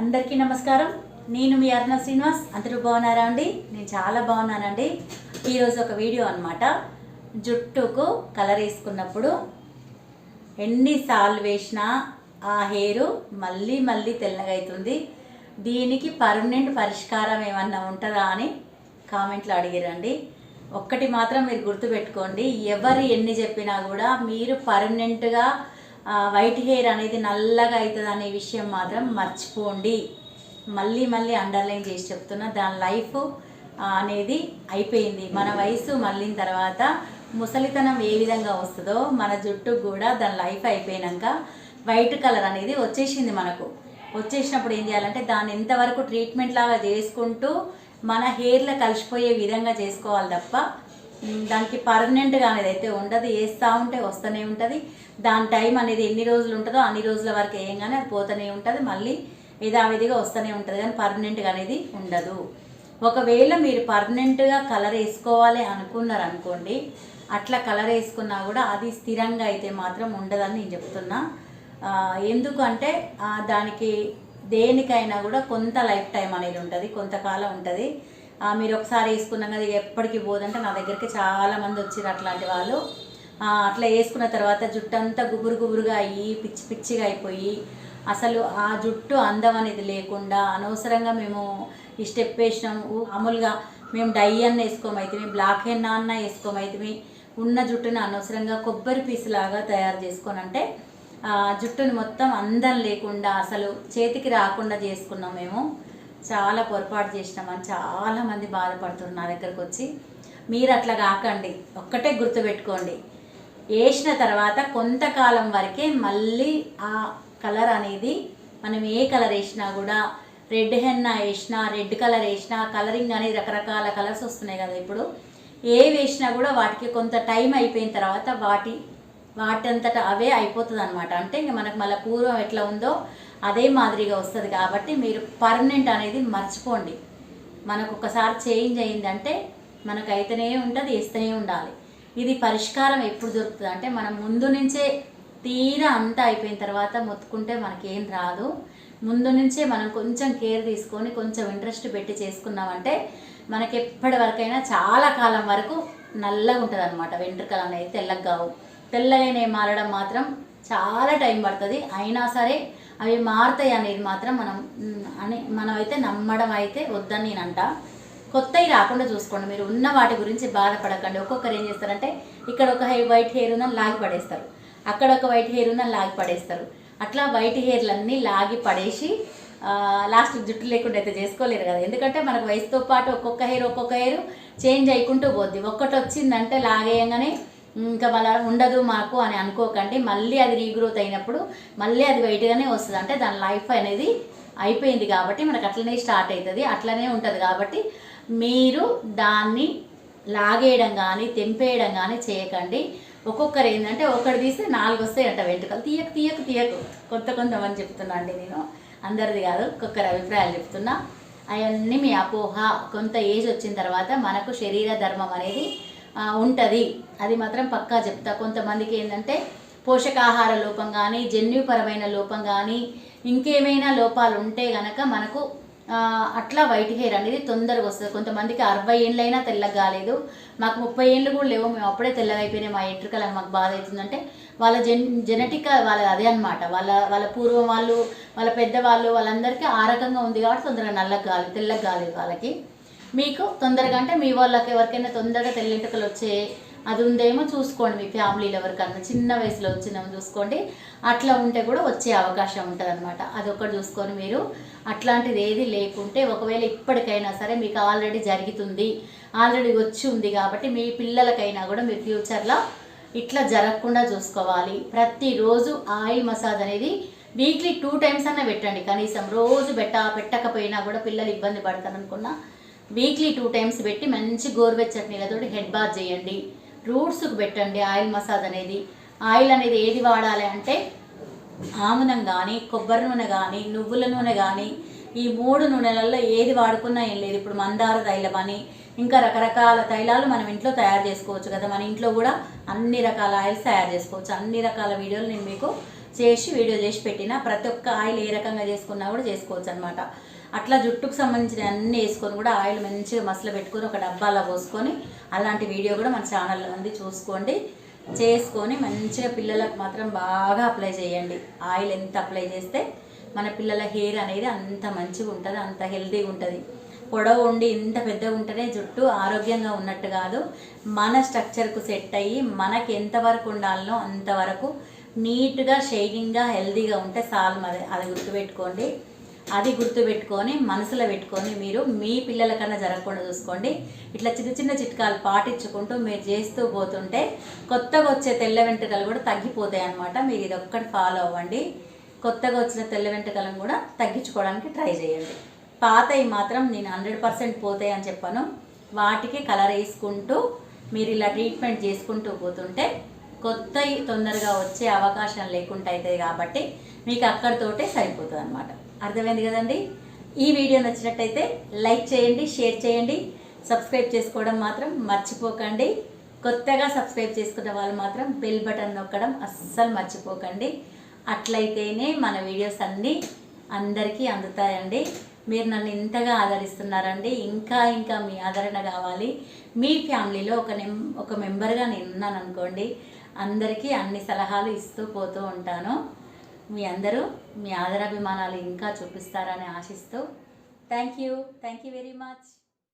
అందరికీ నమస్కారం. నేను మీ అర్ణ శ్రీనివాస్. అందరూ బాగున్నారా అండి? నేను చాలా బాగున్నానండి. ఈరోజు ఒక వీడియో అనమాట జుట్టుకు కలర్ వేసుకున్నప్పుడు ఎన్నిసార్లు వేసినా ఆ హెయిర్ మళ్ళీ మళ్ళీ తెల్లగా అవుతుంది. దీనికి పర్మనెంట్ పరిష్కారం ఏమన్నా ఉంటుందా అని కామెంట్లో అడిగిరండి. ఒక్కటి మాత్రం మీరు గుర్తుపెట్టుకోండి. ఎవరు ఎన్ని చెప్పినా కూడా మీరు పర్మనెంట్గా వైట్ హెయిర్ అనేది నల్లగా అవుతుంది అనే విషయం మాత్రం మర్చిపోండి. మళ్ళీ మళ్ళీ అండర్లైన్ చేసి చెప్తున్నా దాని లైఫ్ అనేది అయిపోయింది. మన వయసు మళ్ళిన తర్వాత ముసలితనం ఏ విధంగా వస్తుందో మన జుట్టు కూడా దాని లైఫ్ అయిపోయినాక వైట్ కలర్ అనేది వచ్చేసింది మనకు. వచ్చేసినప్పుడు ఏం చేయాలంటే దాన్ని ఎంతవరకు ట్రీట్మెంట్ లాగా చేసుకుంటూ మన హెయిర్లో కలిసిపోయే విధంగా చేసుకోవాలి తప్ప దానికి పర్మనెంట్గా అనేది అయితే ఉండదు. వేస్తూ ఉంటే వస్తూనే ఉంటుంది. దాని టైం అనేది ఎన్ని రోజులు ఉంటుందో అన్ని రోజుల వరకు వేయంగానే అది పోతూనే ఉంటుంది. మళ్ళీ యథావిధిగా వస్తూనే ఉంటుంది. కానీ పర్మనెంట్గా అనేది ఉండదు. ఒకవేళ మీరు పర్మనెంట్గా కలర్ వేసుకోవాలి అనుకున్నారు అనుకోండి అట్లా కలర్ వేసుకున్నా కూడా అది స్థిరంగా అయితే మాత్రం ఉండదని నేను చెప్తున్నా. ఎందుకంటే దానికి దేనికైనా కూడా కొంత లైఫ్ టైం అనేది ఉంటుంది. కొంతకాలం ఉంటుంది. మీరు ఒకసారి వేసుకున్నాం కదా ఎప్పటికీ పోదంటే నా దగ్గరికి చాలా మంది వచ్చారు అట్లాంటి వాళ్ళు. అట్లా వేసుకున్న తర్వాత జుట్టు అంతా గుబురు గుబురుగా అయ్యి పిచ్చి పిచ్చిగా అయిపోయి అసలు ఆ జుట్టు అందం అనేది లేకుండా అనవసరంగా మేము ఈ స్టెప్ వేసినాము మామూలుగా మేము డై అన్న వేసుకోమైతే బ్లాక్ హెన్ అన్న వేసుకోమైతే ఉన్న జుట్టుని అనవసరంగా కొబ్బరి పీసు లాగా తయారు చేసుకొని అంటే ఆ జుట్టుని మొత్తం అందం లేకుండా అసలు చేతికి రాకుండా చేసుకున్నాం మేము. చాలా పొరపాటు చేసినామని చాలామంది బాధపడుతున్నారు నా దగ్గరకు వచ్చి. మీరు అట్లా కాకండి ఒక్కటే గుర్తుపెట్టుకోండి వేసిన తర్వాత కొంతకాలం వరకే మళ్ళీ ఆ కలర్ అనేది మనం ఏ కలర్ వేసినా కూడా రెడ్ హెన్నా వేసినా రెడ్ కలర్ వేసినా కలరింగ్ అనేది రకరకాల కలర్స్ వస్తున్నాయి కదా ఇప్పుడు. ఏ వేసినా కూడా వాటికి కొంత టైం అయిపోయిన తర్వాత వాటి వాటంతట అవే అయిపోతుంది అనమాట అంటే ఇంకా మనకు మళ్ళీ పూర్వం ఎట్లా ఉందో అదే మాదిరిగా వస్తుంది కాబట్టి మీరు పర్మనెంట్ అనేది మర్చిపోండి. మనకు ఒకసారి చేంజ్ అయిందంటే మనకు అయితేనే ఉంటుంది వేస్తూనే ఉండాలి. ఇది పరిష్కారం ఎప్పుడు దొరుకుతుంది అంటే మనం ముందు నుంచే తీరా అంతా అయిపోయిన తర్వాత మొత్తుకుంటే మనకేం రాదు. ముందు నుంచే మనం కొంచెం కేర్ తీసుకొని కొంచెం ఇంట్రెస్ట్ పెట్టి చేసుకున్నామంటే మనకి ఎప్పటి వరకైనా చాలా కాలం వరకు నల్లగా ఉంటుంది అనమాట వెంట్రుకలు అనేది తెల్లగా కావు తెల్లగానే మారడం మాత్రం చాలా టైం పడుతుంది. అయినా సరే అవి మారుతాయి అనేది మాత్రం మనం అని మనమైతే నమ్మడం అయితే వద్దని నేను అంట కొత్తవి రాకుండా చూసుకోండి. మీరు ఉన్న వాటి గురించి బాధపడకండి. ఒక్కొక్కరు ఏం చేస్తారంటే ఇక్కడ ఒక హెయిర్ వైట్ హెయిర్ ఉందని లాగి పడేస్తారు. అక్కడ ఒక వైట్ హెయిర్ ఉందని లాగి పడేస్తారు. అట్లా వైట్ హెయిర్లన్నీ లాగి పడేసి లాస్ట్ జుట్టు లేకుండా అయితే చేసుకోలేరు కదా. ఎందుకంటే మనకు వయసుతో పాటు ఒక్కొక్క హెయిర్ ఒక్కొక్క హెయిర్ చేంజ్ అయ్యకుంటూ పోద్ది. ఒక్కటి వచ్చిందంటే లాగేయంగానే ఇంకా మళ్ళీ ఉండదు మాకు అని అనుకోకండి. మళ్ళీ అది రీగ్రోత్ అయినప్పుడు మళ్ళీ అది వెయిట్గానే వస్తుంది. అంటే దాని లైఫ్ అనేది అయిపోయింది కాబట్టి మనకు అట్లనే స్టార్ట్ అవుతుంది అట్లనే ఉంటుంది కాబట్టి మీరు దాన్ని లాగేయడం కానీ తెంపేయడం కానీ చేయకండి. ఒక్కొక్కరు ఏంటంటే ఒకటి తీస్తే నాలుగు వస్తాయి అంట వెంట్రుకలు. తీయకు తీయకు తీయకు. కొత్త కొంతమంది చెప్తున్నా అండి నేను. అందరిది కాదు ఒక్కొక్కరి అభిప్రాయాలు చెప్తున్నా. అవన్నీ మీ అపోహ. కొంత ఏజ్ వచ్చిన తర్వాత మనకు శరీర ధర్మం అనేది ఉంటుంది. అది మాత్రం పక్కా చెప్తా. కొంతమందికి ఏంటంటే పోషకాహార లోపం కానీ జన్యుపరమైన లోపం కానీ ఇంకేమైనా లోపాలు ఉంటే గనక మనకు అట్లా వైట్ హెయిర్ అనేది తొందరగా వస్తుంది. కొంతమందికి అరవై ఏళ్ళైనా తెల్లగా కాలేదు. మాకు ముప్పై ఏళ్ళు కూడా లేవు. మేము అప్పుడే తెల్లగా అయిపోయినాయి. మా ఎంట్రుకలు మాకు బాధ అవుతుందంటే వాళ్ళ జెన్ జెనెటిక్ వాళ్ళ అదే అనమాట వాళ్ళ వాళ్ళ పూర్వం వాళ్ళు వాళ్ళ పెద్దవాళ్ళు వాళ్ళందరికీ ఆ రకంగా ఉంది కాబట్టి తొందరగా నల్లగా కాలేదు తెల్లగా కాలేదు వాళ్ళకి. మీకు తొందరగా అంటే మీ వాళ్ళకి ఎవరికైనా తొందరగా తెల్లింటికలు వచ్చే అది ఉందేమో చూసుకోండి మీ ఫ్యామిలీలో ఎవరికన్నా చిన్న వయసులో వచ్చినాము చూసుకోండి. అట్లా ఉంటే కూడా వచ్చే అవకాశం ఉంటుంది అనమాట అదొకటి చూసుకొని మీరు అట్లాంటిది ఏది లేకుంటే ఒకవేళ ఇప్పటికైనా సరే మీకు ఆల్రెడీ జరుగుతుంది ఆల్రెడీ వచ్చి ఉంది కాబట్టి మీ పిల్లలకైనా కూడా మీరు ఫ్యూచర్లో ఇట్లా జరగకుండా చూసుకోవాలి. ప్రతిరోజు ఆయిల్ మసాజ్ అనేది వీక్లీ టూ టైమ్స్ అన్న పెట్టండి. కనీసం రోజు పెట్ట పెట్టకపోయినా కూడా పిల్లలు ఇబ్బంది పడతారు అనుకున్నా వీక్లీ టూ టైమ్స్ పెట్టి మంచి గోరువెచ్చటి నీళ్ళతోటి హెడ్ బాత్ చేయండి. రూట్స్కి పెట్టండి ఆయిల్ మసాజ్ అనేది. ఆయిల్ అనేది ఏది వాడాలి అంటే ఆముదం కానీ కొబ్బరి నూనె కానీ నువ్వుల నూనె కానీ ఈ మూడు నూనెలలో ఏది వాడుకున్నా ఏం లేదు. ఇప్పుడు మందార తైలం అని ఇంకా రకరకాల తైలాలు మనం ఇంట్లో తయారు చేసుకోవచ్చు కదా. మన ఇంట్లో కూడా అన్ని రకాల ఆయిల్స్ తయారు చేసుకోవచ్చు. అన్ని రకాల వీడియోలు నేను మీకు చేసి వీడియో చేసి పెట్టిన ప్రతి ఒక్క ఆయిల్ ఏ రకంగా చేసుకున్నా కూడా చేసుకోవచ్చు అనమాట అట్లా జుట్టుకు సంబంధించిన అన్నీ వేసుకొని కూడా ఆయిల్ మంచిగా మసలు పెట్టుకొని ఒక డబ్బాలో పోసుకొని అలాంటి వీడియో కూడా మన ఛానల్లో ఉంది. చూసుకోండి. చేసుకొని మంచిగా పిల్లలకు మాత్రం బాగా అప్లై చేయండి. ఆయిల్ ఎంత అప్లై చేస్తే మన పిల్లల హెయిర్ అనేది అంత మంచిగా ఉంటుంది అంత హెల్తీగా ఉంటుంది. పొడవు ఉండి ఇంత పెద్దగా ఉంటేనే జుట్టు ఆరోగ్యంగా ఉన్నట్టు కాదు. మన స్ట్రక్చర్కు సెట్ అయ్యి మనకి ఎంతవరకు ఉండాలనో అంతవరకు నీట్గా షైనింగ్గా హెల్తీగా ఉంటే చాలు మరి. అది గుర్తుపెట్టుకోండి. అది గుర్తుపెట్టుకొని మనసులో పెట్టుకొని మీరు మీ పిల్లల కన్నా జరగకుండా చూసుకోండి. ఇట్లా చిన్న చిన్న చిట్కాలు పాటించుకుంటూ మీరు చేస్తూ పోతుంటే కొత్తగా వచ్చే తెల్ల వెంట్రుకలు కూడా తగ్గిపోతాయి అన్నమాట. మీరు ఇది ఒక్కటి ఫాలో అవ్వండి. కొత్తగా వచ్చిన తెల్ల వెంట్రుకలను కూడా తగ్గించుకోవడానికి ట్రై చేయండి. పాతవి మాత్రం నేను హండ్రెడ్ పర్సెంట్ పోతాయి అని చెప్పాను. వాటికి కలర్ వేసుకుంటూ మీరు ఇలా ట్రీట్మెంట్ చేసుకుంటూ పోతుంటే కొత్తవి తొందరగా వచ్చే అవకాశం లేకుండా అవుతుంది కాబట్టి మీకు అక్కడితోటే సరిపోతుంది అనమాట అర్థమైంది కదండి? ఈ వీడియో నచ్చినట్టయితే లైక్ చేయండి షేర్ చేయండి సబ్స్క్రైబ్ చేసుకోవడం మాత్రం మర్చిపోకండి. కొత్తగా సబ్స్క్రైబ్ చేసుకున్న వాళ్ళు మాత్రం బెల్ బటన్ నొక్కడం అస్సలు మర్చిపోకండి. అట్లయితేనే మన వీడియోస్ అన్నీ అందరికీ అందుతాయండి. మీరు నన్ను ఇంతగా ఆదరిస్తున్నారండి ఇంకా ఇంకా మీ ఆదరణ కావాలి. మీ ఫ్యామిలీలో ఒక నెం ఒక మెంబర్గా నేను ఉన్నాను అనుకోండి అందరికీ అన్ని సలహాలు ఇస్తూ పోతూ ఉంటాను. మీ అందరూ మీ ఆదరాభిమానాలు ఇంకా చూపిస్తారని ఆశిస్తూ. Thank you. Thank you very much.